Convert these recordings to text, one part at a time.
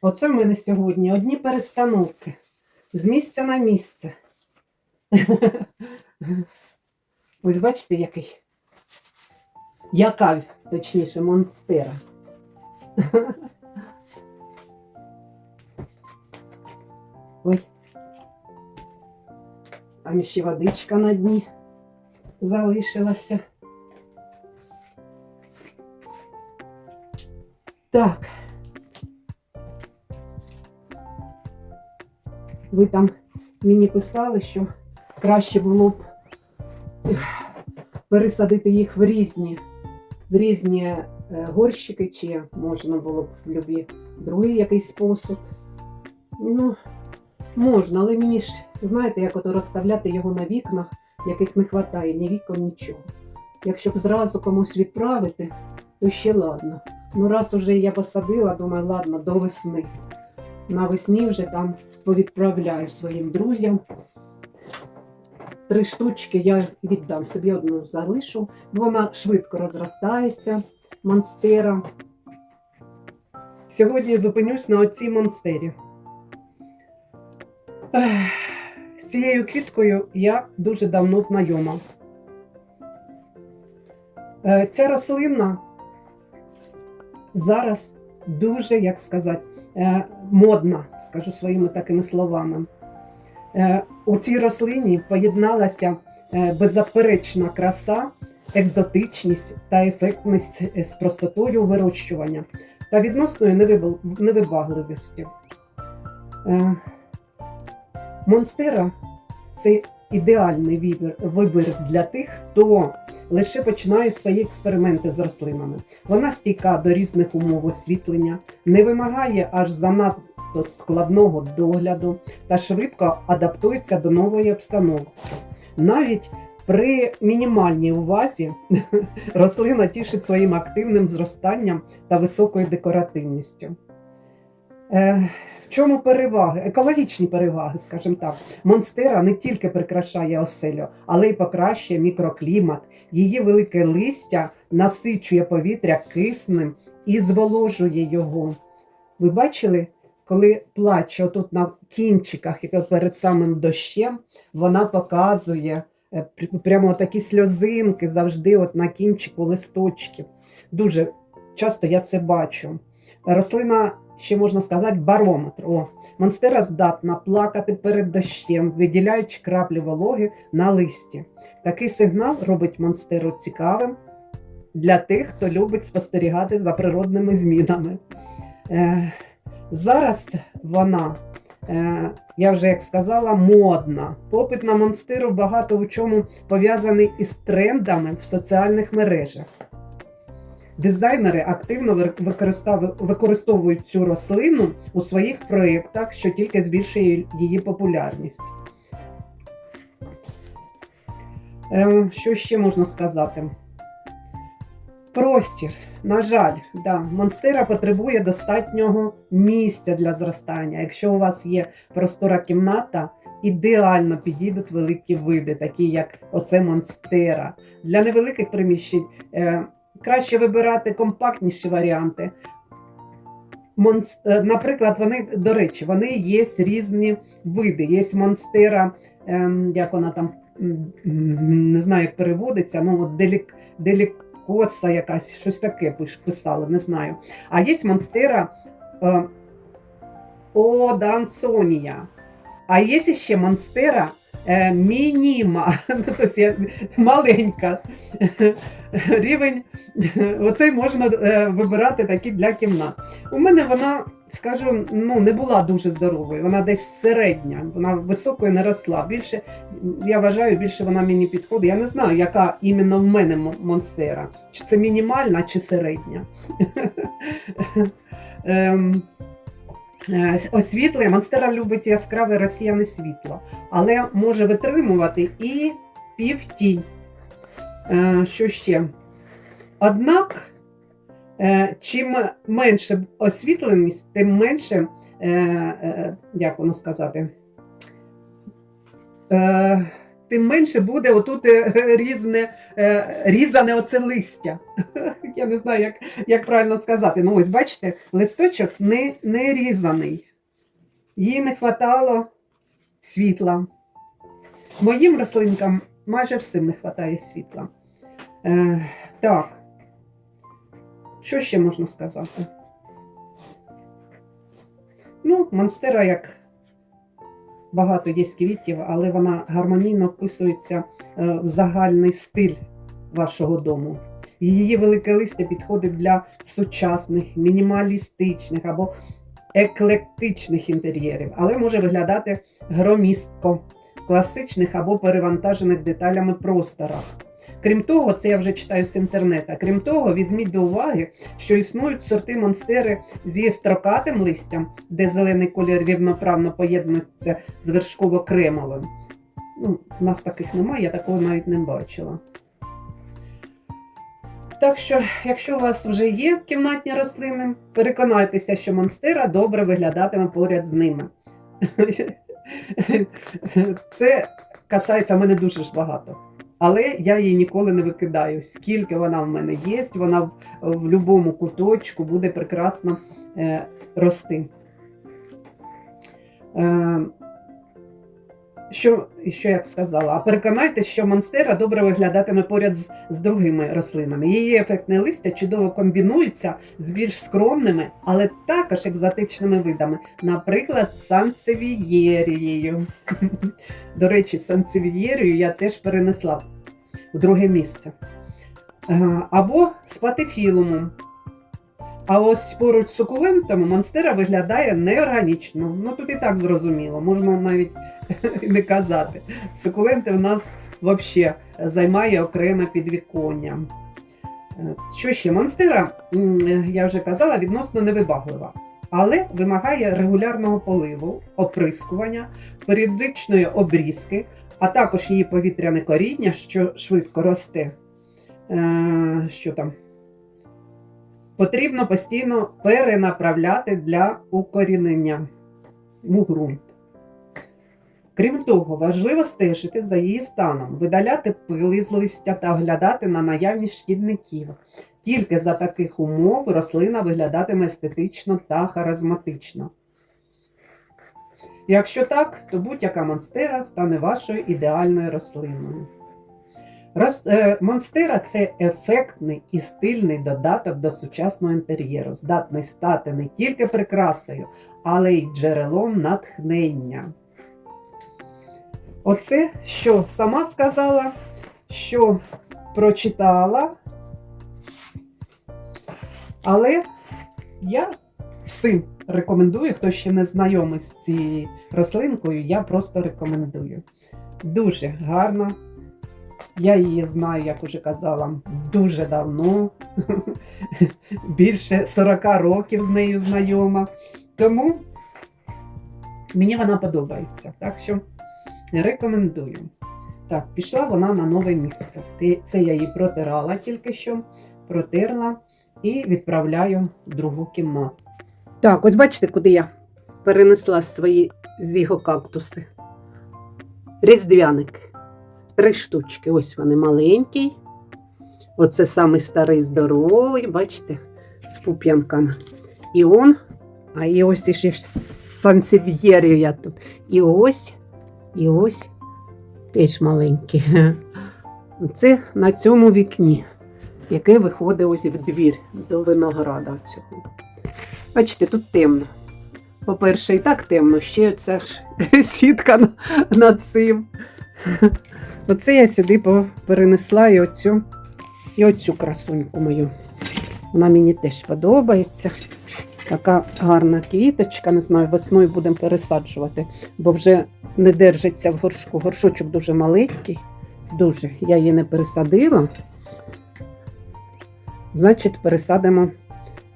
Оце в мене сьогодні одні перестановки. З місця на місце. Ось бачите, який. Яка, точніше, монстера. Ой. Там ще водичка на дні залишилася. Так. Ви там мені писали, що краще було б пересадити їх в різні, в різні е, горщики, чи можна було б в любі другий якийсь посуд. Ну, можна, але мені ж, знаєте, як ото розставляти його на вікнах, яких не вистачає ні вікон, нічого. Якщо б зразу комусь відправити, то ще ладно. Ну, раз уже я посадила, думаю, ладно, до весни. Навесні вже там повідправляю своїм друзям. Три штучки я віддам собі одну залишу. Вона швидко розростається, монстера. Сьогодні зупинюсь на оцій монстері. З цією квіткою я дуже давно знайома. Е, Ця рослина зараз дуже, як сказати, е, модна, скажу своїми такими словами. Е, У цій рослині поєдналася е, беззаперечна краса, екзотичність та ефектність е, з простотою вирощування та відносною невибагливістю. Монстера це ідеальний вибір для тих, хто лише починає свої експерименти з рослинами. Вона стійка до різних умов освітлення, не вимагає аж занадто складного догляду та швидко адаптується до нової обстановки. Навіть при мінімальній увазі рослина тішить своїм активним зростанням та високою декоративністю. В чому переваги? Екологічні переваги, скажімо так. Монстера не тільки прикрашає оселю, але й покращує мікроклімат. Її велике листя насичує повітря киснем і зволожує його. Ви бачили, коли плаче отут на кінчиках і перед самим дощем, вона показує е, прямо такі сльозинки завжди от на кінчику листочків. Дуже часто я це бачу. Рослина, ще можна сказати, барометр. О, монстера здатна плакати перед дощем, виділяючи краплі вологи на листі. Такий сигнал робить монстеру цікавим для тих, хто любить спостерігати за природними змінами. Е, зараз вона, е, я вже як сказала, модна. Попит на монстиру багато у чому пов'язаний із трендами в соціальних мережах. Дизайнери активно використовують цю рослину у своїх проєктах, що тільки збільшує її популярність. Е, Що ще можна сказати? Простір. На жаль, да, монстера потребує достатнього місця для зростання. Якщо у вас є простора кімната, ідеально підійдуть великі види, такі як оце монстера. Для невеликих приміщень е, краще вибирати компактніші варіанти. Е, Наприклад, вони, до речі, вони є різні види. Є монстера, ем, як вона там не знаю, як переводиться, ну делік, делікоса якась, щось таке писали, не знаю. А є монстера е, Оданцонія. А є ще монстера мініма, ну, тобто маленька. Рівень, оцей можна е, вибирати такі для кімнат. У мене вона, скажу, ну, не була дуже здоровою, вона десь середня, вона високою не росла. Більше, я вважаю, більше вона мені підходить. Я не знаю, яка іменно в мене монстера. Чи це мінімальна, чи середня. Е, Освітлення, монстера любить яскраве росіяне світло, але може витримувати і півтінь. Е, Що ще? Однак, е, чим менше освітленість, тим менше, як воно сказати, тим менше буде отут е, різне, е, різане оце листя. Я не знаю, як, як правильно сказати. Ну, ось бачите, листочок не, не різаний. Їй не вистачало світла. Моїм рослинкам майже всім не вистачає світла. Е, так, що ще можна сказати? Ну, монстера як багато є квітів, але вона гармонійно вписується е, в загальний стиль вашого дому. Її велике листя підходить для сучасних, мінімалістичних або еклектичних інтер'єрів, але може виглядати громістко, в класичних або перевантажених деталями просторах. Крім того, це я вже читаю з інтернету. Крім того, візьміть до уваги, що існують сорти монстери зі строкатим листям, де зелений колір рівноправно поєднується з вершково-кремовим. Ну, у нас таких немає, я такого навіть не бачила. Так що, якщо у вас вже є кімнатні рослини, переконайтеся, що монстера добре виглядатиме поряд з ними. Це касається мене дуже ж багато. Але я її ніколи не викидаю. Скільки вона в мене є, вона в, в будь-якому куточку буде прекрасно е, рости. Е, що, що як сказала, а переконайтесь, що монстера добре виглядатиме поряд з, з другими рослинами. Її ефектне листя чудово комбінується з більш скромними, але також екзотичними видами, наприклад, сансевієрією. До речі, сансевієрію я теж перенесла у друге місце. Е, Або з патифілумом. А ось поруч з сукулентами монстера виглядає неорганічно. Ну тут і так зрозуміло, можна навіть не казати. Сукуленти в нас взагалі займає окреме підвіконня. Е, Що ще? Монстера, я вже казала, відносно невибаглива, але вимагає регулярного поливу, оприскування, періодичної обрізки, а також її повітряне коріння, що швидко росте. Е, Що там? Потрібно постійно перенаправляти для укорінення у ґрунт. Крім того, важливо стежити за її станом, видаляти пили з листя та оглядати на наявність шкідників. Тільки за таких умов рослина виглядатиме естетично та харизматично. Якщо так, то будь-яка монстера стане вашою ідеальною рослиною. Рос, е, монстера це ефектний і стильний додаток до сучасного інтер'єру, здатний стати не тільки прикрасою, але й джерелом натхнення. Оце що сама сказала, що прочитала. Але я всім рекомендую, хто ще не знайомий з цією рослинкою, я просто рекомендую. Дуже гарна. Я її знаю, як уже казала, дуже давно. Більше 40 років з нею знайома. Тому мені вона подобається. Так що рекомендую. Так, пішла вона на нове місце. Це я її протирала тільки що, протерла і відправляю в другу кімнату. Так, ось бачите, куди я перенесла свої зігокактуси. Різдвяник. Три штучки. Ось вони маленький. Оце самий старий здоровий, бачите, з пуп'янками. І он, а і ось іще сансев'єрію я тут. І ось, і ось теж маленький. Це на цьому вікні, яке виходить ось в двір до винограда цього. Бачите, тут темно. По-перше, і так темно, ще ця ж сітка над цим. Оце я сюди перенесла і оцю, і оцю красуньку мою. Вона мені теж подобається. Така гарна квіточка, не знаю, весною будемо пересаджувати, бо вже не держиться в горшку. Горшочок дуже маленький, дуже. Я її не пересадила. Значить, пересадимо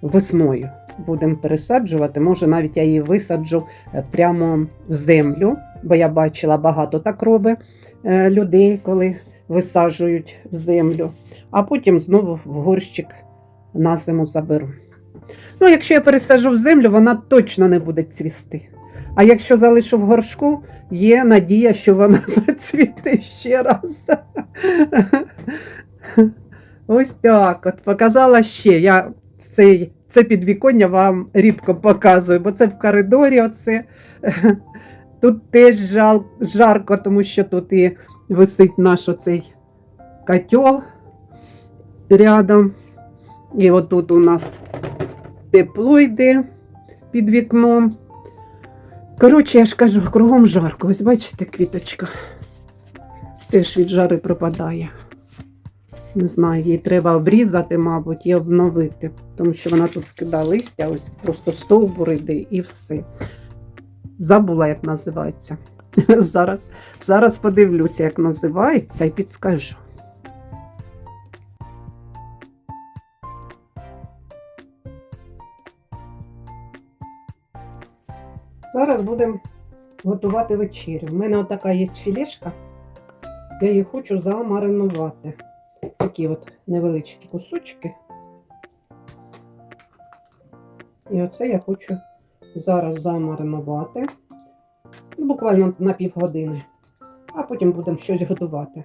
весною. Будемо пересаджувати. Може, навіть я її висаджу е, прямо в землю, бо я бачила багато так робить е, людей, коли висаджують в землю, а потім знову в горщик на зиму заберу. Ну, якщо я пересаджу в землю, вона точно не буде цвісти. А якщо залишу в горшку, є надія, що вона зацвіте ще раз. Ось так от показала ще. Я цей, це підвіконня вам рідко показую, бо це в коридорі. Оце. Тут теж жал, жарко, тому що тут і висить наш оцей котел рядом. І отут у нас тепло йде під вікном. Коротше, я ж кажу, кругом жарко. Ось бачите, квіточка. Теж від жари пропадає. Не знаю, її треба обрізати, мабуть, і обновити, тому що вона тут скидає листя, ось просто стовбур йде і все. Забула, як називається. Зараз, зараз подивлюся, як називається, і підскажу. Зараз будемо готувати вечерю. У мене отака є філешка. Я її хочу замаринувати. Такі от невеличкі кусочки. І оце я хочу зараз замаринувати. Ну, Буквально на півгодини. А потім будемо щось готувати.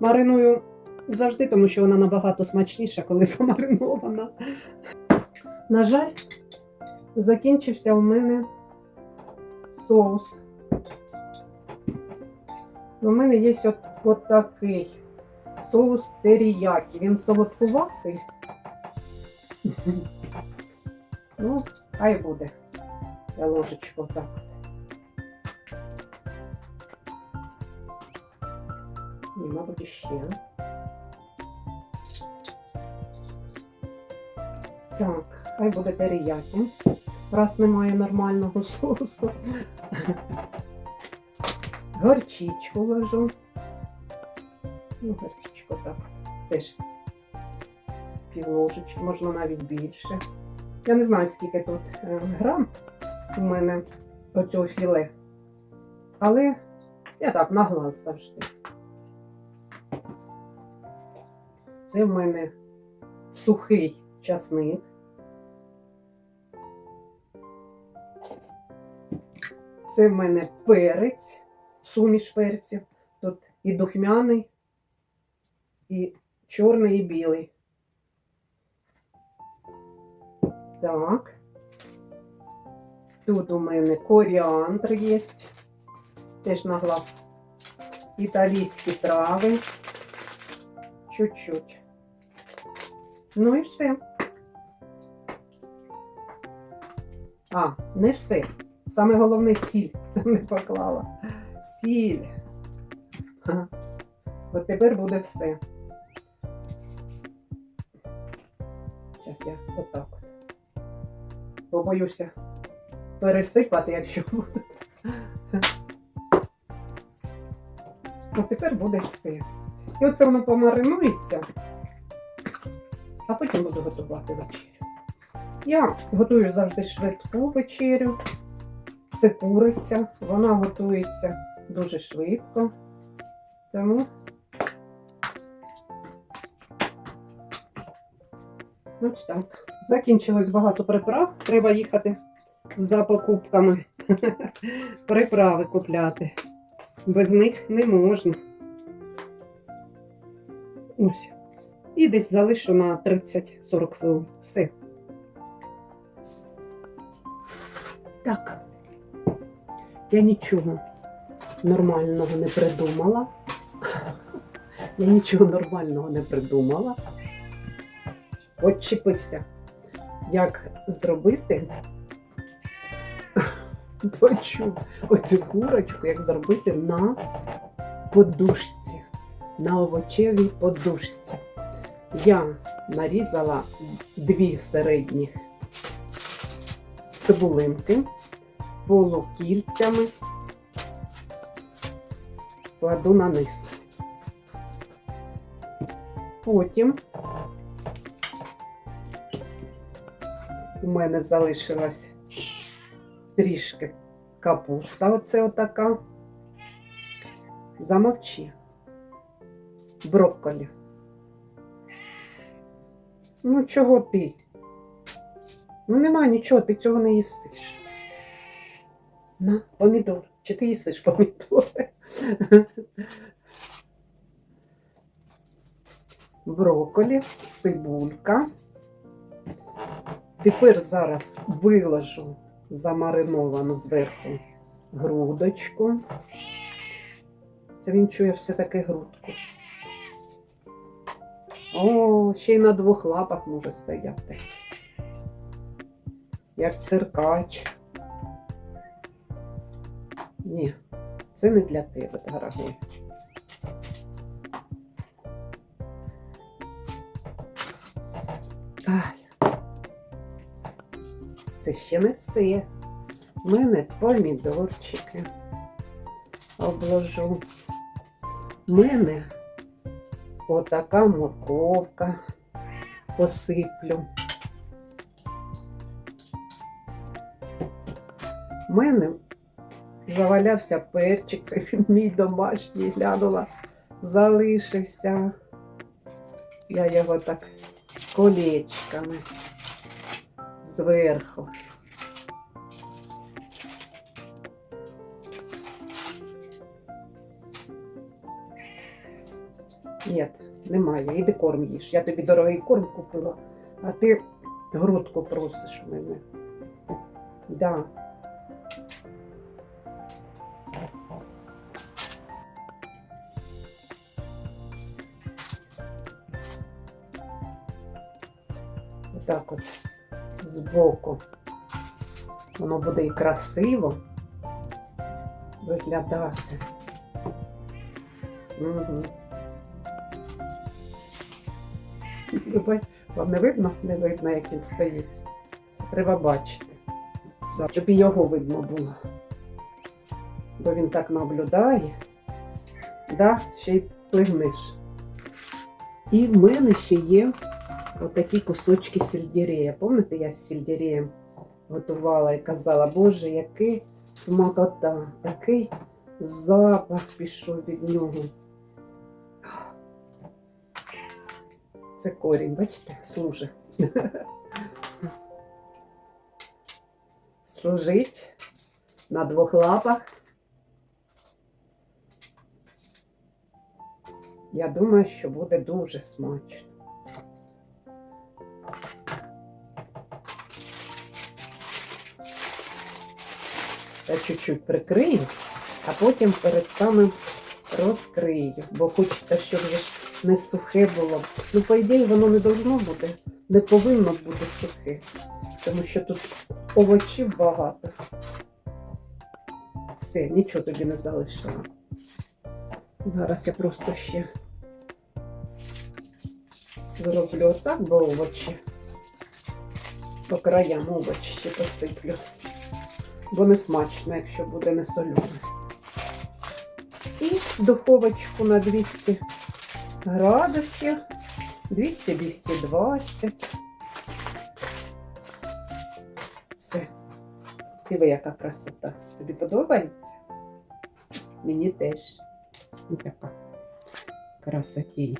Мариную завжди, тому що вона набагато смачніша, коли замаринована. На жаль, закінчився у мене соус. У мене є от, от такий соус теріякі. Він солодкуватий. Ну, хай буде. Я ложечку так. І, мабуть, ще. Так, хай буде теріякі. Раз немає нормального соусу. Горчичку ложу. Ну, горчичку так. Теж пів ложечки, можна навіть більше. Я не знаю, скільки тут е, грам у мене оцього філе. Але я так на глаз завжди. Це в мене сухий часник. Це в мене перець, суміш перців. Тут і духмяний, і чорний, і білий. Так. Тут у мене коріандр є. Теж на глаз. Італійські трави. Чуть-чуть. Ну і все. А, не все. Саме головне сіль не поклала. Сіль. Ага. От тепер буде все. Я отак от. Побоюся пересипати, якщо буде. От тепер буде все. І оце воно помаринується, а потім буду готувати вечерю. Я готую завжди швидку вечерю. Це куриця, вона готується дуже швидко. Тому ось так. Закінчилось багато приправ. Треба їхати за покупками. Приправи купляти. Без них не можна. Ось. І десь залишу на 30-40 хвилин. Все. Так. Я нічого нормального не придумала. Я нічого нормального не придумала. Отчепися, як зробити почув оцю курочку, як зробити на подушці, на овочевій подушці. Я нарізала дві середніх цибулинки полукільцями, кладу на низ. Потім у мене залишилась трішки капуста, оце отака. Замовчи. Брокколі. Ну, чого ти? Ну, нема нічого, ти цього не їсиш. На, помідор. Чи ти їсиш помідори? Брокколі, цибулька. Тепер зараз виложу замариновану зверху грудочку. Це він чує все-таки грудку. О, ще й на двох лапах може стояти. Як циркач. Ні, це не для тебе, дорогой. Ай. Це ще не все. У мене помідорчики обложу. У мене отака морковка посиплю. У мене завалявся перчик, це мій домашній глянула, залишився. Я його так колечками зверху. Ні, немає. Іди корм їж. Я тобі дорогий корм купила, а ти грудку просиш в мене. Да. Отак от збоку. Воно буде і красиво виглядати. Угу. Вам не видно? Не видно, як він стоїть. Це треба бачити. Щоб і його видно було. Бо він так наблюдає. Да, ще й плигнеш. І в мене ще є отакі кусочки сельдерея. Пам'ятаєте, я з сельдереєм готувала і казала, Боже, який смакота, який запах пішов від нього. Це корінь, бачите, служить. Служить на двох лапах. Я думаю, що буде дуже смачно. Я чуть-чуть прикрию, а потім перед самим розкрию, бо хочеться, щоб не сухе було. Ну, по ідеї, воно не должно бути, не повинно бути сухе, тому що тут овочів багато. Все, нічого тобі не залишила. Зараз я просто ще зроблю отак, бо овочі по краям овочі посиплю. Бо не смачно, якщо буде не солене. І духовочку на 200 градусів, 200-220. Все. Диви, яка красота. Тобі подобається? Мені теж. Ось така красотінь.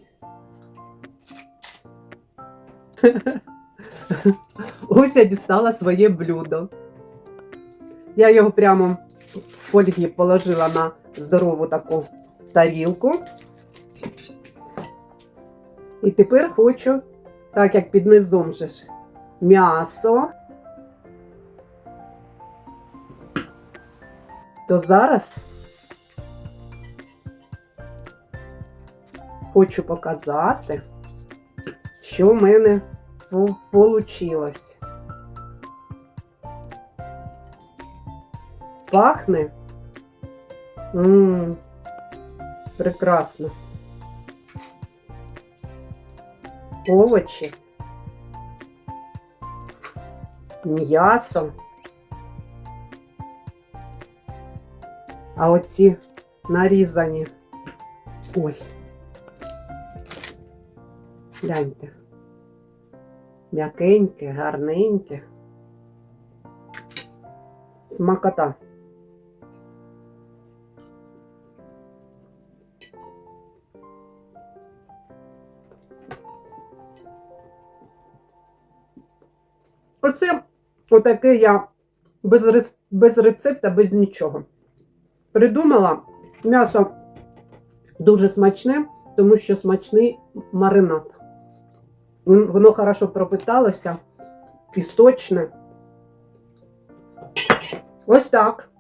Уся дістала своє блюдо. Я його прямо в фольгі положила на здорову таку тарілку. І тепер хочу, так як під низом же ж, м'ясо. То зараз хочу показати, що в мене вийшло. Пахне. Ммм, прекрасно. Овочі. М'ясо. А оці нарізані. Ой. Гляньте. М'якеньке, гарненьке. Смакота. Оце отаке я без, без рецепта, без нічого. Придумала м'ясо дуже смачне, тому що смачний маринад. Воно хорошо пропиталося і сочне. Ось так.